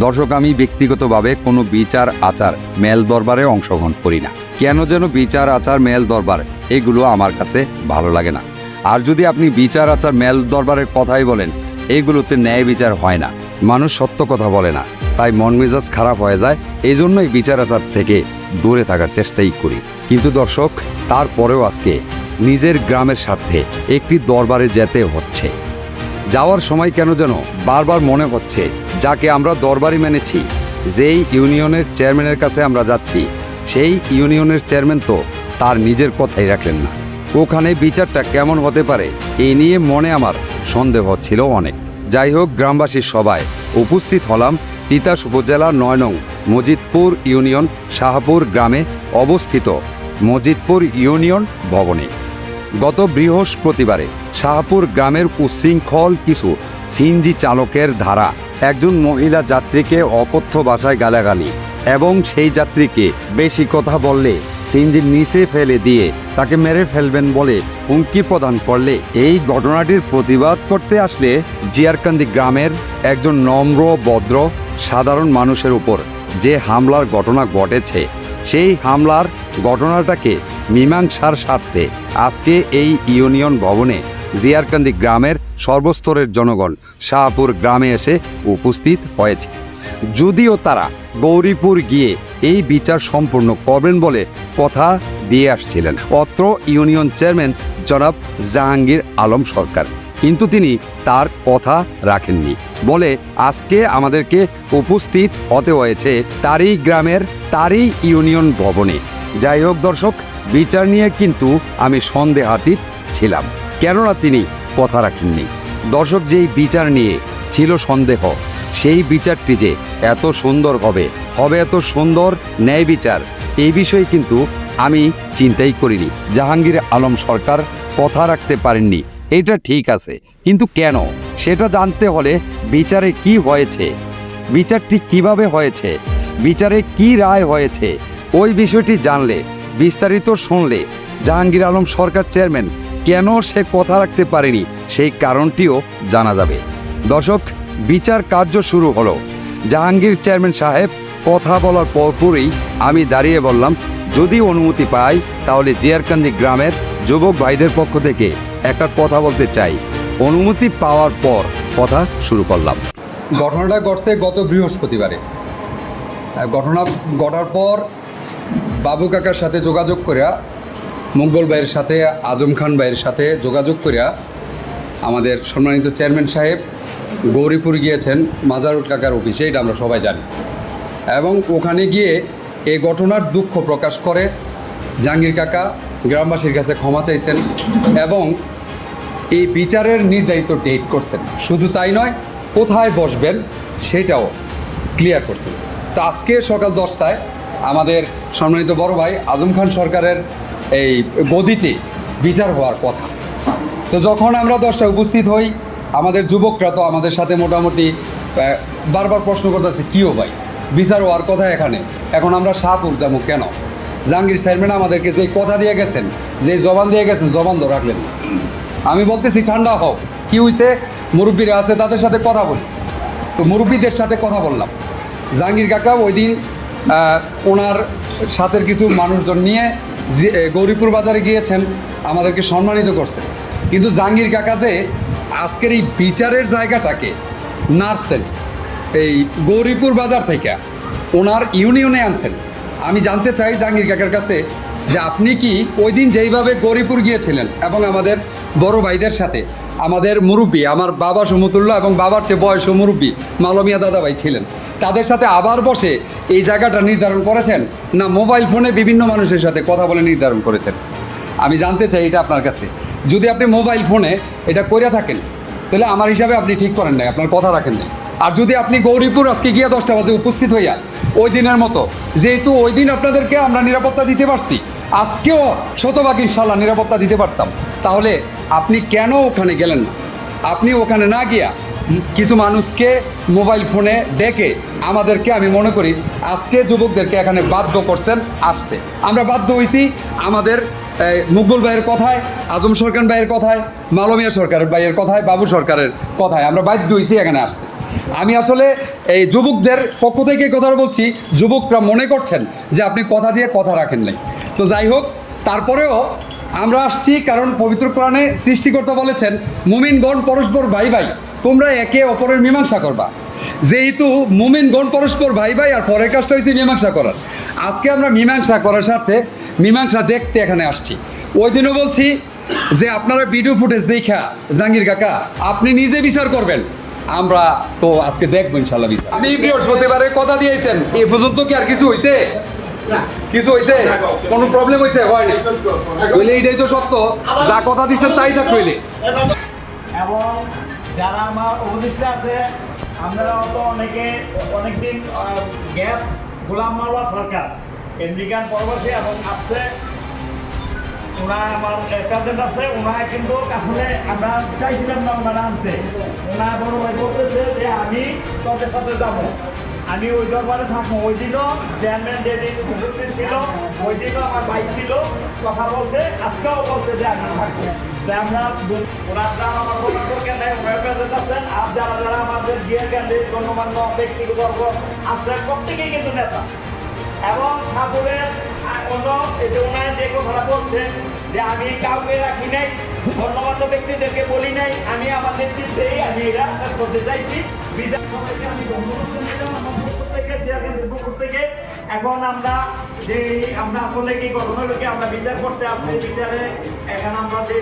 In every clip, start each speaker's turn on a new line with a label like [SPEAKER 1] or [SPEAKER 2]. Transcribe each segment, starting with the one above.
[SPEAKER 1] দর্শক, আমি ব্যক্তিগতভাবে কোনো বিচার, আচার, মেল দরবারে অংশগ্রহণ করি না। কেন যেন বিচার, আচার, মেল দরবার, এগুলো আমার কাছে ভালো লাগে না। আর যদি আপনি বিচার, আচার, মেল দরবারের কথাই বলেন, এগুলোতে ন্যায় বিচার হয় না। মানুষ সত্য কথা বলে না। তাই মন মেজাজ খারাপ হয়ে যায়। এই জন্যই বিচার, আচার থেকে দূরে থাকার চেষ্টাই করি। কিন্তু দর্শক, তারপরেও আজকে নিজের গ্রামের স্বার্থে একটি দরবারে যেতে হচ্ছে। যাওয়ার সময় কেন যেন বারবার মনে হচ্ছে, যাকে আমরা দরবারি মেনেছি। যেই ইউনিয়নের চেয়ারম্যানের কাছে আমরা যাচ্ছি, সেই ইউনিয়নের চেয়ারম্যান তো তার নিজের কথাই রাখলেন না। ওখানে বিচারটা কেমন হতে পারে এই নিয়ে মনে আমার সন্দেহ ছিল অনেক। যাই হোক গ্রামবাসীর সবাই উপস্থিত হলাম তিতাস উপজেলা নয় নং মজিদপুর ইউনিয়ন শাহপুর গ্রামে অবস্থিত মজিদপুর ইউনিয়ন ভবনে। গত বৃহস্পতিবারে শাহপুর গ্রামের উচ্ছৃঙ্খল কিছু সিনজি চালকের ধারা। একজন মহিলা যাত্রীকে অকথ্য ভাষায় গালাগালি এবং সেই যাত্রীকে বেশি কথা বললে সিনজির নিচে ফেলে দিয়ে তাকে মেরে ফেলবেন বলে হুমকি প্রদান করলে। এই ঘটনাটির প্রতিবাদ করতে আসলে জিয়ারকান্দি গ্রামের একজন নম্র, ভদ্র, সাধারণ মানুষের উপর যে হামলার ঘটনা ঘটেছে, সেই হামলার ঘটনাটাকে মীমাংসার স্বার্থে আজকে এই ইউনিয়ন ভবনে জিয়ারকান্দি গ্রামের সর্বস্তরের জনগণ শাহপুর গ্রামে এসে উপস্থিত হয়েছে। যদিও তারা গৌরীপুর গিয়ে এই বিচার সম্পূর্ণ করবেন বলে কথা দিয়ে আসছিলেন, অত্র ইউনিয়ন চেয়ারম্যান জনাব জাহাঙ্গীর আলম সরকার। কিন্তু তিনি তার কথা রাখেননি বলে আজকে আমাদেরকে উপস্থিত হতে হয়েছে তারই গ্রামের, তারই ইউনিয়ন ভবনে। যাই হোক দর্শক, বিচার নিয়ে কিন্তু আমি সন্দেহাতীত ছিলাম। কেননা তিনি কথা রাখেননি। দর্শক যেই বিচার নিয়ে ছিল সন্দেহ, সেই বিচারটি যে এত সুন্দর হবে হবে এত সুন্দর ন্যায় বিচার এই বিষয়ে কিন্তু আমি চিন্তাই করিনি। জাহাঙ্গীর আলম সরকার কথা রাখতে পারেননি, এটা ঠিক আছে। কিন্তু কেন? সেটা জানতে হলে বিচারে কি হয়েছে? বিচারটি কীভাবে হয়েছে? বিচারে কি রায় হয়েছে? ওই বিষয়টি জানলে, বিস্তারিত শুনলে জাহাঙ্গীর আলম সরকার চেয়ারম্যান কেন সে কথা রাখতে পারেনি সেই কারণটিও জানা যাবে। দর্শক, বিচার কার্য শুরু হলো। জাহাঙ্গীর চেয়ারম্যান সাহেব কথা বলার পরপরই আমি দাঁড়িয়ে বললাম, যদি অনুমতি পাই, তাহলে জিয়ারকান্দি গ্রামের যুবক ভাইদের পক্ষ থেকে একটা কথা বলতে চাই। অনুমতি পাওয়ার পর কথা শুরু করলাম।
[SPEAKER 2] ঘটনাটা ঘটছে গত বৃহস্পতিবারে। ঘটনা ঘটার পর বাবু কাকার সাথে যোগাযোগ করিয়া, মঙ্গল ভাইয়ের সাথে, আজম খান ভাইয়ের সাথে যোগাযোগ করিয়া আমাদের সম্মানিত চেয়ারম্যান সাহেব গৌরীপুর গিয়েছেন মাজারুল কাকার অফিসে, এটা আমরা সবাই জানি। এবং ওখানে গিয়ে এই ঘটনার দুঃখ প্রকাশ করে। জাহাঙ্গীর কাকা গ্রামবাসীর কাছে ক্ষমা চাইছেন এবং এই বিচারের নির্ধারিত ডেট করছেন। শুধু তাই নয়, কোথায় বসবেন সেটাও ক্লিয়ার করছেন। তো আজকে সকাল দশটায় আমাদের সম্মানিত বড় ভাই, আজম খান সরকারের এই গদিতে বিচার হওয়ার কথা। তো যখন আমরা দশটায় উপস্থিত হই, আমাদের যুবকরা তো আমাদের সাথে মোটামুটি বারবার প্রশ্ন করতেছে, কিও ভাই, বিচার হওয়ার কথা এখানে? এখন আমরা শাহপুর যাব কেন? জাহাঙ্গীর চেয়ারম্যান আমাদেরকে যে কথা দিয়ে গেছেন, যে জবান দিয়ে গেছেন, জবান তো রাখলেন। আমি বলতেছি, ঠান্ডা হও, কি হয়েছে মুরব্বীরা আছে তাদের সাথে কথা বলি। তো মুরব্বীদের সাথে কথা বললাম। জাহাঙ্গীর কাকা, ওই দিন ওনার সাথের কিছু মানুষজন নিয়ে গৌরীপুর বাজারে গিয়েছেন, আমাদেরকে সম্মানিত করছেন কিন্তু জাহাঙ্গীর কাকা যে আজকের এই বিচারের জায়গাটাকে নার্সেন এই গৌরীপুর বাজার থেকে ওনার ইউনিয়নে আনছেন। আমি জানতে চাই জাহাঙ্গীর কাকার কাছে যে আপনি কি ওই দিন যেইভাবে গৌরীপুর গিয়েছিলেন এবং আমাদের বড় ভাইদের সাথে আমাদের মুরব্বী, আমার বাবা সমতুল্য এবং বাবার চেয়ে বয়স মুরব্বী মালমিয়া দাদাভাই ছিলেন। তাদের সাথে আবার বসে এই জায়গাটা নির্ধারণ করেছেন না মোবাইল ফোনে বিভিন্ন মানুষের সাথে কথা বলে নির্ধারণ করেছেন। আমি জানতে চাই এটা আপনার কাছে। যদি আপনি মোবাইল ফোনে এটা করে থাকেন, তাহলে আমার হিসাবে আপনি ঠিক করেন নাই, আপনার কথা রাখেন নাই। আর যদি আপনি গৌরীপুর আজকে গিয়ে দশটা বাজে উপস্থিত হইয়া ওই দিনের মতো, যেহেতু ওই দিন আপনাদেরকে আমরা নিরাপত্তা দিতে পারছি, আজকেও শতভাগ ইনশাল্লাহ নিরাপত্তা দিতে পারতাম, তাহলে আপনি কেন ওখানে গেলেন না? আপনি ওখানে না গিয়া কিছু মানুষকে মোবাইল ফোনে ডেকে আমাদেরকে, আমি মনে করি আজকে যুবকদেরকে এখানে বাধ্য করছেন আসতে। আমরা বাধ্য হয়েছি আমাদের মুকবুল ভাইয়ের কথায়, আজম সরকার ভাইয়ের কথায়, মালমিয়া সরকারের ভাইয়ের কথায়, বাবু সরকারের কথায় আমরা বাধ্য হয়েছি এখানে আসতে। আমি আসলে এই যুবকদের পক্ষ থেকে কথাটা বলছি, যুবকরা মনে করছেন যে আপনি কথা দিয়ে কথা রাখেন নাই। তো যাই হোক, তারপরেও আমরা আসছি কারণ পবিত্র কোরআনে সৃষ্টিকর্তা বলেছেন, মুমিনগণ পরস্পর ভাই ভাই, তোমরা একে অপরের মীমাংসা করবা। যেহেতু মুমিনগণ পরস্পর ভাই ভাই আর পরের কাজটা হয়েছে মীমাংসা করার। আজকে আমরা মীমাংসা করার স্বার্থে মীমাংসা দেখতে এখানে আসছি। ওই দিনও বলছি যে আপনারা ভিডিও ফুটেজ দেখা, জাহাঙ্গীর কাকা, আপনি নিজে বিচার করবেন। আমরা তো আজকে দেখব ইনশাল্লাহ বিচার। আপনি বৃহস্পতিবারে কথা দিয়েছেন, এ পর্যন্ত কি আর কিছু হয়েছে কিছু হয়েছে কোনো প্রবলেম হয়েছে হয়নি বলে এইটাই তো সত্য। যা কথা দিচ্ছেন তাই থাক হইলে
[SPEAKER 3] এবং যারা আমার উপদেষ্টা আছে আপনারাও তো অনেকে, অনেকদিন গ্যাপ গোলাম মারওয়া সরকার, আমেরিকান পরবাসী এবং আসছে ওনার আমার প্রেজেন্ট আছে, ওনার কিন্তু আসলে আমরা চাইছিলাম না ওনারা আনতে। ওনার বড় ভাই বলতেছে যে আমি তোদের সাথে যাব। আমি ওই দরবারে থাকব। ওই দিনও চেয়ারম্যান যেদিন উপস্থিত ছিল, ওই দিনও আমার ভাই ছিল, কথা বলছে, আজকেও বলছে যে আমি থাকব আমরা ওরা আমার যারা আমাদের প্রত্যেকেই কিন্তু নেতা। এবং ঠাকুরের অন্য এই যে যে কথাটা বলছেন যে আমি কাউকে রাখি নাই গণ্যমান্য ব্যক্তিদেরকে বলি নাই, আমি আমাদের নেতৃত্বেই আমি এটা করতে চাইছি। সভাকে আমি ধন্যবাদ এখন আমরা যে, আমরা আসলে কি ঘটনাগুলোকে আমরা বিচার করতে আসছি, বিচারে এখানে আমরা যে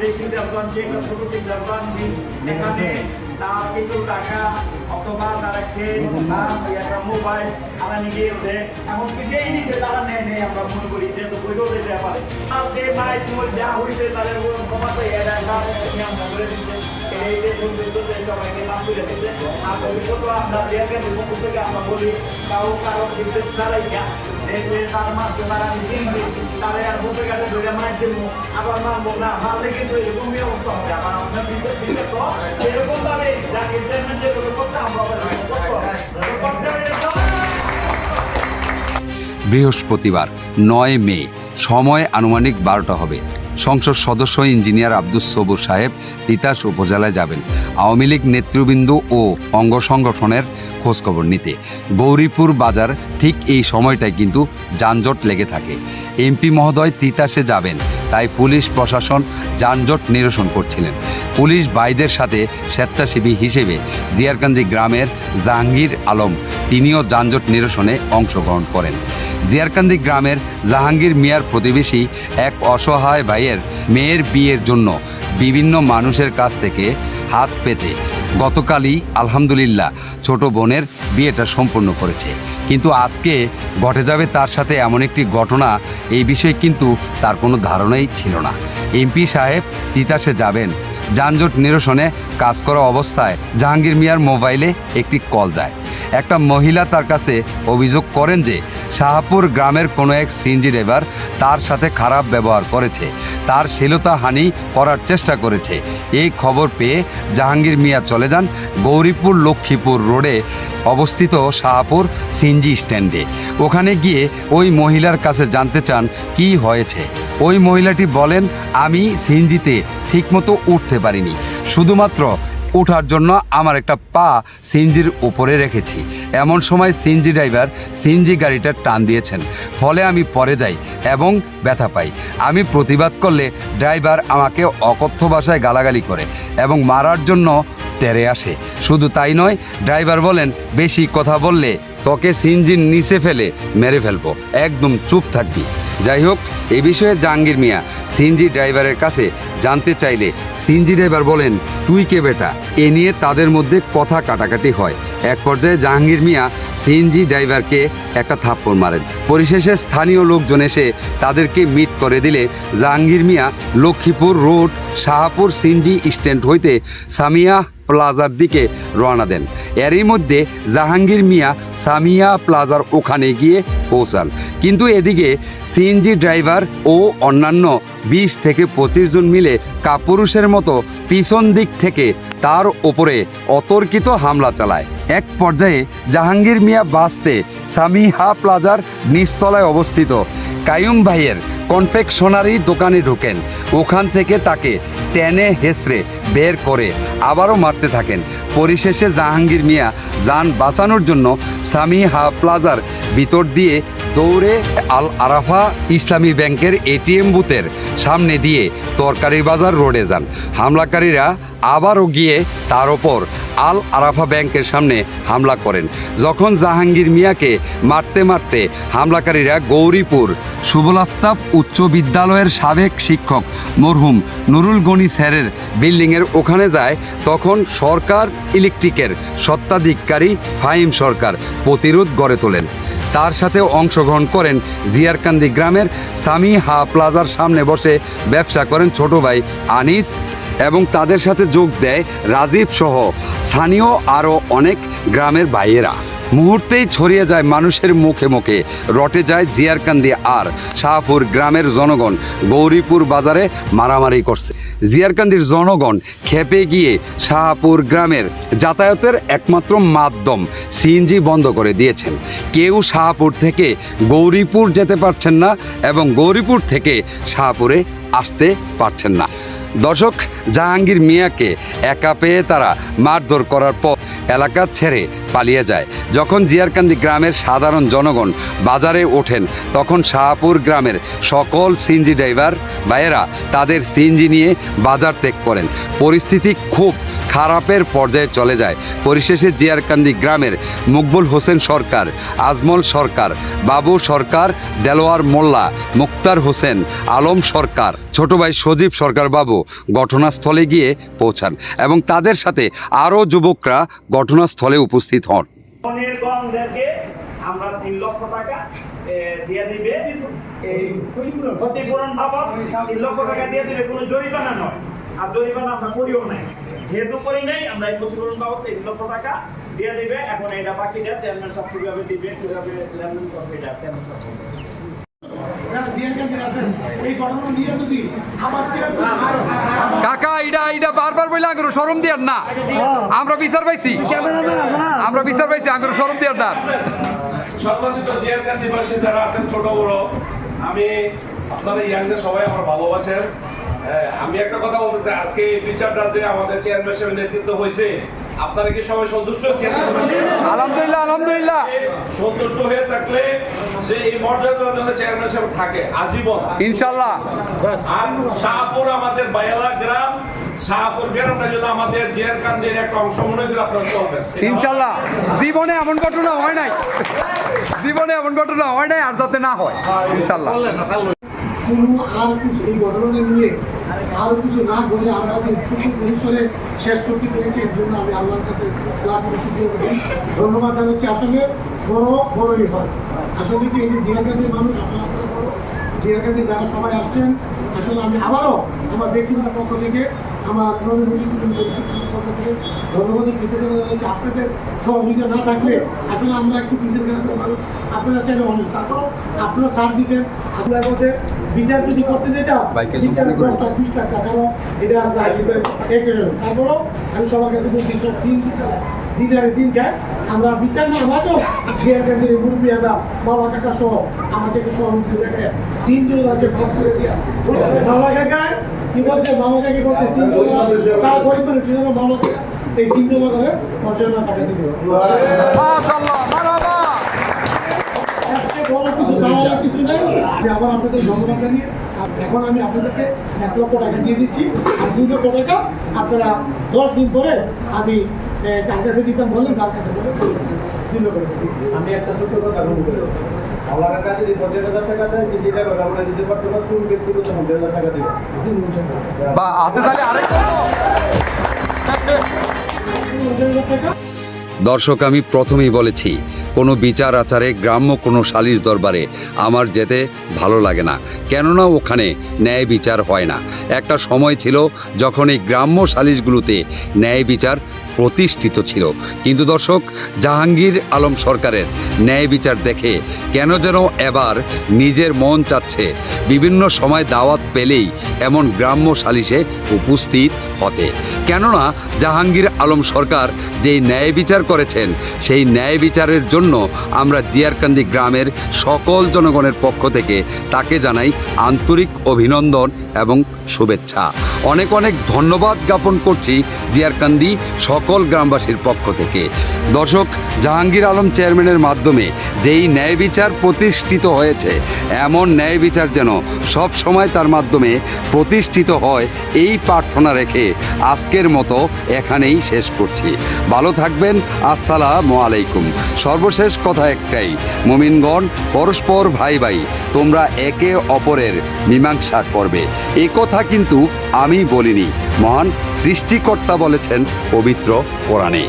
[SPEAKER 3] যে সিদ্ধান্ত আনছি, একটা ছোট সিদ্ধান্ত আনছি। এখানে তার কিছু টাকা অথবা তার একটি একটা মোবাইল আনানি গিয়েছে এমনকি যেই নিচে তারা নেয় নেই, আমরা মনে করি যে তো বইও দিতে পারে। আর যে মাই তোমার যা হয়েছে তাদের ক্ষমাতে এটা একটা নিয়ম করে দিচ্ছে। আমরা আমরা বলি কাউ কারও বিশেষ এই তার মাঝে তারা চিনবি তারা আর বসে গেলে ধরে মার আবার মারবো না এরকমই অবস্থা হবে। বিশেষ তো এরকম ভাবে যাকে যেগুলো করতে আমরা।
[SPEAKER 1] বৃহস্পতিবার, নয় মে, সময় আনুমানিক বারোটা হবে। সংসদ সদস্য ইঞ্জিনিয়ার আব্দুস সবুর সাহেব তিতাস উপজেলায় যাবেন। আওয়ামী লীগ নেতৃবৃন্দ ও অঙ্গ সংগঠনের খোঁজখবর নিতে। গৌরীপুর বাজার ঠিক এই সময়টায় কিন্তু যানজট লেগে থাকে। এমপি মহোদয় তিতাসে যাবেন, তাই পুলিশ প্রশাসন যানজট নিরসন করছিলেন। পুলিশ ভাইদের সাথে স্বেচ্ছাসেবী হিসেবে জিয়ারকান্দি গ্রামের জাহাঙ্গীর আলম তিনিও যানজট নিরসনে অংশগ্রহণ করেন। জিয়ারকান্দি গ্রামের জাহাঙ্গীর মিয়ার প্রতিবেশী এক অসহায় ভাইয়ের মেয়ের বিয়ের জন্য বিভিন্ন মানুষের কাছ থেকে হাত পেতে গতকালই আলহামদুলিল্লাহ ছোট বোনের বিয়েটা সম্পূর্ণ করেছে। কিন্তু আজকে ঘটে যাবে তার সাথে এমন একটি ঘটনা, এই বিষয়ে কিন্তু তার কোনো ধারণাই ছিল না। এমপি সাহেব তিতাসে যাবেন যানজট নিরসনে কাজ করা অবস্থায় জাহাঙ্গীর মিয়ার মোবাইলে একটি কল যায়। একটা মহিলা তার কাছে অভিযোগ করেন যে, শাহপুর গ্রামের কোনো এক সিএনজি ড্রাইভার তার সাথে খারাপ ব্যবহার করেছে। তার শ্লীলতা হানি করার চেষ্টা করেছে। এই খবর পেয়ে জাহাঙ্গীর মিয়া চলে যান গৌরীপুর লক্ষ্মীপুর রোডে অবস্থিত শাহপুর সিনজি স্ট্যান্ডে। ওখানে গিয়ে ওই মহিলার কাছে জানতে চান, কি হয়েছে? ওই মহিলাটি বলেন, আমি সিনজিতে ঠিকমতো উঠতে পারিনি। শুধুমাত্র ওঠার জন্য আমার একটা পা সিনজির উপরে রেখেছি। এমন সময় সিনজি ড্রাইভার সিনজি গাড়িটা টান দিয়েছেন। ফলে আমি পরে যাই এবং ব্যথা পাই। আমি প্রতিবাদ করলে ড্রাইভার আমাকে অকথ্য ভাষায় গালাগালি করে এবং মারার জন্য তেরে আসে। শুধু তাই নয়, ড্রাইভার বলেন, বেশি কথা বললে তোকে সিএনজির নিচে ফেলে মেরে ফেলব। একদম চুপ থাকবি। যাই হোক, এ বিষয়ে জাহাঙ্গীর মিয়া, সিএনজি ড্রাইভারের কাছে জানতে চাইলে সিএনজি ড্রাইভার বলেন, তুই কে বেটা? এ নিয়ে তাদের মধ্যে কথা কাটাকাটি হয়। এক পর্যায়ে জাহাঙ্গীর মিয়া সিএনজি ড্রাইভারকে একটা থাপ্পড় মারেন। পরিশেষে স্থানীয় লোকজন এসে তাদেরকে মিট করে দিলে Jahangir Mia Lakshmipur road, Shahpur CNG stand হইতে সামিয়া প্লাজার দিকে রওনা দেন। এরই মধ্যে জাহাঙ্গীর মিয়া সামিয়া প্লাজার ওখানে গিয়ে পৌঁছান। কিন্তু এদিকে সিএনজি ড্রাইভার ও অন্যান্য বিশ থেকে পঁচিশ জন মিলে কাপুরুষের মতো পিছন দিক থেকে তার ওপরে অতর্কিত হামলা চালায়। এক পর্যায়ে জাহাঙ্গীর মিয়া বাঁচতে সামিহা প্লাজার নিচতলায় অবস্থিত। কায়ুম ভাইয়ের কনফেকশনারি দোকানে ঢোকেন। ওখান থেকে তাকে টেনে হেসড়ে বের করে আবারও মারতে থাকেন। পরিশেষে জাহাঙ্গীর মিয়া যান বাঁচানোর জন্য সামি হা প্লাজার ভিতর দিয়ে দৌড়ে আল আরাফা ইসলামী ব্যাংকের এটিএম বুথের সামনে দিয়ে তরকারি বাজার রোডে যান। হামলাকারীরা আবারও গিয়ে তার ওপর আল আরাফা ব্যাংকের সামনে হামলা করেন। যখন জাহাঙ্গীর মিয়াকে মারতে মারতে হামলাকারীরা গৌরীপুর সুবল আফতাব উচ্চ বিদ্যালয়ের সাবেক শিক্ষক মরহুম নুরুল গনি স্যারের বিল্ডিংয়ের ওখানে যায়, তখন সরকার ইলেকট্রিকের সত্ত্বাধিকারী ফাহিম সরকার প্রতিরোধ গড়ে তোলেন। তার সাথে অংশগ্রহণ করেন জিয়ারকান্দি গ্রামের সামি হা প্লাজার সামনে বসে ব্যবসা করেন ছোট ভাই আনিস এবং তাদের সাথে যোগ দেয় রাজীব সহ স্থানীয় আরও অনেক গ্রামের বাইয়েরা মুহূর্তেই ছড়িয়ে যায় মানুষের মুখে মুখে। রটে যায় জিয়ারকান্দি আর শাহপুর গ্রামের জনগণ। গৌরীপুর বাজারে মারামারি করছে। জিয়ারকান্দির জনগণ খেপে গিয়ে শাহপুর গ্রামের যাতায়াতের একমাত্র মাধ্যম সিএনজি বন্ধ করে দিয়েছেন। কেউ শাহপুর থেকে গৌরীপুর যেতে পারছেন না এবং গৌরীপুর থেকে শাহপুরে আসতে পারছেন না। দর্শক, জাহাঙ্গীর মিয়াকে একা পেয়ে তারা মারধর করার পর এলাকা ছেড়ে পালিয়ে যায়। যখন জিয়ারকান্দি গ্রামের সাধারণ জনগণ বাজারে ওঠেন, তখন শাহপুর গ্রামের সকল সিনজি ড্রাইভার ভাইয়েরা তাদের সিনজি নিয়ে বাজার ত্যাগ করেন। পরিস্থিতি খুব খারাপের পর্যায়ে চলে যায়। পরিশেষে জিয়ারকান্দি গ্রামের মকবুল হোসেন সরকার, আজমল সরকার, বাবু সরকার, দেলোয়ার মোল্লা, মুক্তার হোসেন, আলম সরকার, ছোট ভাই সজীব সরকার বাবু ঘটনাস্থলে গিয়ে পৌঁছান এবং তাদের সাথে আরও যুবকরা ঘটনাস্থলে উপস্থিত হন।
[SPEAKER 3] ক্ষতিপূরণ বাবদ তিন লক্ষ টাকা দিয়ে জরিমানা নয়। আর জরিমানা আমরা করিও নাই। যেহেতু করি নাই আমরা এই ক্ষতিপূরণ বাবদ তিন লক্ষ টাকা দিয়ে দিবে। এখন এটা বাকিটা চেয়ারম্যান সব কীভাবে দিবে কীভাবে লেনদেন করবে এটা চেয়ারম্যান সব করবে।
[SPEAKER 4] এই ঘটনা নিয়ে যদি আবার কেউ আর-
[SPEAKER 1] কাকা ইডা ইডা বারবার বলে আঙ্গুর শরম দিয়ার না। আমরা বিচার পাইছি। আমরা বিচার পাইছি আঙ্গুর শরম দিয়ার না।
[SPEAKER 5] সম্মানিত জিয়ারকার নিবাসী যারা আছেন ছোট বড় আমি আপনারা ইয়াংদের সবাই আমার ভালোবাসেন। হ্যাঁ, আমি একটা কথা বলতে চাই আজকে এই বিচারটা যে আমাদের চেয়ারম্যান সাহেবের নেতৃত্ব হয়েছে আপনারা কি সবাই সন্তুষ্ট
[SPEAKER 1] আলহামদুলিল্লাহ আলহামদুলিল্লাহ।
[SPEAKER 5] সন্তুষ্ট হয়ে থাকলে যে এই মর্যাদা যেন চেয়ারম্যান সাহেব থাকে আজীবন।
[SPEAKER 1] ইনশাল্লাহ
[SPEAKER 5] আর শাহপুর আমাদের বায়ালা গ্রাম শাহপুর গ্রামটা যদি আমাদের জিয়ারকান্দের একটা অংশ মনে করে আপনারা চলবেন।
[SPEAKER 1] ইনশাল্লাহ জীবনে এমন ঘটনা হয় নাই। জীবনে এমন ঘটনা হয় নাই আর যাতে না হয়। ইনশাল্লাহ
[SPEAKER 4] কোনো আর কিছু এই ঘটনাটা নিয়ে আরও কিছু না ঘটে আমরা ছোট পরিসরে শেষ করতে পেরেছি। এর জন্য আমি আল্লাহর কাছে ধন্যবাদ জানাচ্ছি। আসলে বড় বড়ই হয় আসলে কি এই যে মানুষ আসলে আপনারা বড়। জিয়াকান্দি যারা সবাই আসছেন, আসলে আমি আবারও আমার ব্যক্তিগত পক্ষ থেকে, আমার পক্ষ থেকে, ধন্যবাদ জানাচ্ছি। আপনাদের সহযোগিতা না থাকলে আসলে আমরা একটু পিছিয়ে গ্রামের মানুষ আপনারা চাইলে অনেক তারপরও আপনারা ছাড় দিচ্ছেন। আপনারা বলছে বিচার যদি করতে যেতাম বিচার দশটা বিশ টাকা কারণ এটা তারপরও আমি সবার কাছে বলছি সব দিনের দিন খায় আমরা বিচার না আমাকেও জিয়ার কেন্দ্রের মুরব্বী আদা বাবা কাকা সহ আমাদেরকে সহমুখী দেখে সিন তাকে ভাগ করে দিয়া। বাবা কাকায় কি বলছে? বাবা কাকি বলছে সিন তার গরিব মানুষ বাবা কাকা এই সিন করে পঞ্চান্ন টাকা দিবে সবচেয়ে বড় কিছু চাওয়ার কিছু নাই আমি আবার আপনাদের ধন্যবাদ জানিয়ে এখন আমি আপনাদেরকে এক লক্ষ টাকা দিয়ে দিচ্ছি। আর দুই লক্ষ টাকা আপনারা দশ দিন পরে আমি কার কাছে দিতাম বললেন কার কাছে বলে দুই লক্ষ টাকা
[SPEAKER 6] আমি একটা ছোট কথা বলব। আমার কাছে যদি পঞ্চাশ হাজার টাকা দেয় কথা আমরা দিতে পারতো না তুমি ব্যক্তিগত পঞ্চাশ হাজার টাকা দেবে?
[SPEAKER 1] বা হাতে তাহলে আরেক
[SPEAKER 4] পঞ্চাশ হাজার টাকা।
[SPEAKER 1] দর্শক, আমি প্রথমেই বলেছি, কোনো বিচার আচারে গ্রাম্য কোনো সালিশ দরবারে আমার যেতে ভালো লাগে না। কেননা ওখানে ন্যায় বিচার হয় না। একটা সময় ছিল যখন এই গ্রাম্য সালিশগুলোতে ন্যায় বিচার প্রতিষ্ঠিত ছিল। কিন্তু দর্শক, জাহাঙ্গীর আলম সরকারের ন্যায় বিচার দেখে কেন যেন এবার নিজের মন চাচ্ছে। বিভিন্ন সময় দাওয়াত পেলেই এমন গ্রাম্য সালিশে উপস্থিত পথে। কেননা জাহাঙ্গীর আলম সরকার যেই ন্যায় বিচার করেছেন, সেই ন্যায় বিচারের জন্য আমরা জিয়ারকান্দি গ্রামের সকল জনগণের পক্ষ থেকে তাকে জানাই আন্তরিক অভিনন্দন এবং শুভেচ্ছা। অনেক অনেক ধন্যবাদ জ্ঞাপন করছি জিয়ারকান্দি সকল গ্রামবাসীর পক্ষ থেকে। দর্শক, জাহাঙ্গীর আলম চেয়ারম্যানের মাধ্যমে যেই ন্যায় বিচার প্রতিষ্ঠিত হয়েছে, এমন ন্যায় বিচার যেন সব সময় তার মাধ্যমে প্রতিষ্ঠিত হয়, এই প্রার্থনা রেখে আজকের মতো এখানেই শেষ করছি। ভালো থাকবেন, আসসালামু আলাইকুম। সর্বশেষ কথা একটাই, মমিনগণ, পরস্পর ভাই ভাই, তোমরা একে অপরের মীমাংসা করবে। এ কথা কিন্তু আমি বলিনি, মহান সৃষ্টিকর্তা বলেছেন পবিত্র কোরআনে।